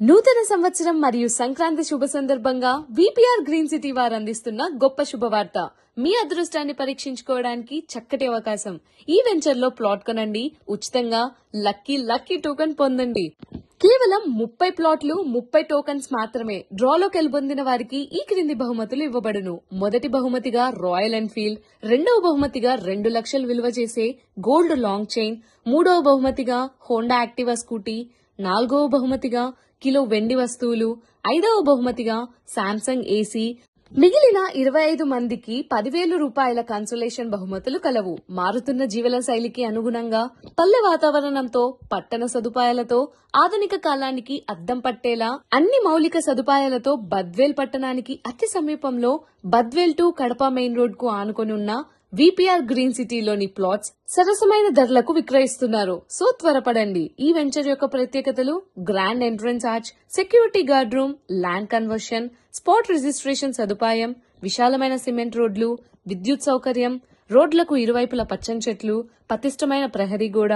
నూతన సంవత్సరం మరియు సంక్రాంతి శుభ సందర్భంగా విపిఆర్ గ్రీన్ సిటీ వారు అందిస్తున్న గొప్ప శుభవార్త. మీ అదృష్టాన్ని పరీక్షించుకోవడానికి చక్కటి అవకాశం. ఈ వెంచర్లో ప్లాట్ కొనండి. ఉచితంగా లక్కీ లక్కీ టోకెన్ పొందండి. కేవలం ముప్పై ప్లాట్లు ముప్పై టోకన్స్ మాత్రమే డ్రాలో గెలుపొందిన వారికి ఈ క్రింది బహుమతులు ఇవ్వబడును. మొదటి బహుమతిగా రాయల్ ఎన్ఫీల్డ్ రెండవ బహుమతిగా రెండు లక్షలు విలువ చేసే గోల్డ్ లాంగ్ చైన్ మూడవ బహుమతిగా హోండా యాక్టివా స్కూటీ నాలుగవ బహుమతిగా కిలో వెండి వస్తువులు ఐదవ బహుమతిగా శాంసంగ్ ఏసీ మిగిలిన ఇరవై ఐదు మందికి పదివేలు రూపాయల కన్సోలేషన్ బహుమతులు కలవు. మారుతున్న జీవన శైలికి అనుగుణంగా పల్లె వాతావరణంతో పట్టణ సదుపాయాలతో ఆధునిక కాలానికి అద్దం పట్టేలా అన్ని మౌలిక సదుపాయాలతో బద్వేల్ పట్టణానికి అతి సమీపంలో బద్వేల్ టు కడప మెయిన్ రోడ్కు ఆనుకొని ఉన్న విపిఆర్ గ్రీన్ సిటీలోని ప్లాట్స్ సరసమైన ధరలకు విక్రయిస్తున్నారు. సో త్వరపడండి. ఈ వెంచర్ యొక్క ప్రత్యేకతలు grand entrance arch security guard room land conversion spot registration సదుపాయం విశాలమైన సిమెంట్ రోడ్లు విద్యుత్ సౌకర్యం రోడ్లకు ఇరువైపుల పచ్చని చెట్లు పతిష్టమైన ప్రహరీ గోడ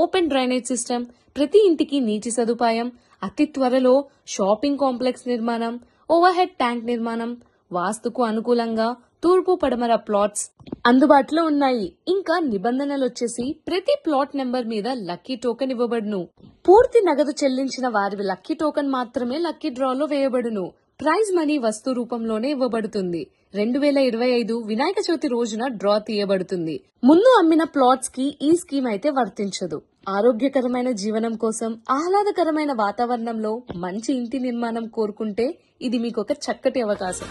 ఓపెన్ డ్రైనేజ్ సిస్టమ్ ప్రతి ఇంటికి నీటి సదుపాయం అతి త్వరలో షాపింగ్ కాంప్లెక్స్ నిర్మాణం ఓవర్ హెడ్ ట్యాంక్ నిర్మాణం వాస్తుకు అనుకూలంగా తూర్పు పడమర ప్లాట్స్ అందుబాటులో ఉన్నాయి. ఇంకా నిబంధనలు వచ్చేసి ప్రతి ప్లాట్ నెంబర్ మీద లక్కీ టోకెన్ ఇవ్వబడును. పూర్తి నగదు చెల్లించిన వారి లక్కీ టోకెన్ మాత్రమే లక్కీ డ్రాలో వేయబడును. ప్రైజ్ మనీ వస్తు రూపంలోనే ఇవ్వబడుతుంది. రెండు వేల ఇరవై ఐదు వినాయక చవితి రోజున డ్రా తీయబడుతుంది. ముందు అమ్మిన ప్లాట్స్కి ఈ స్కీమ్ అయితే వర్తించదు. ఆరోగ్యకరమైన జీవనం కోసం ఆహ్లాదకరమైన వాతావరణంలో మంచి ఇంటి నిర్మాణం కోరుకుంటే ఇది మీకు ఒక చక్కటి అవకాశం.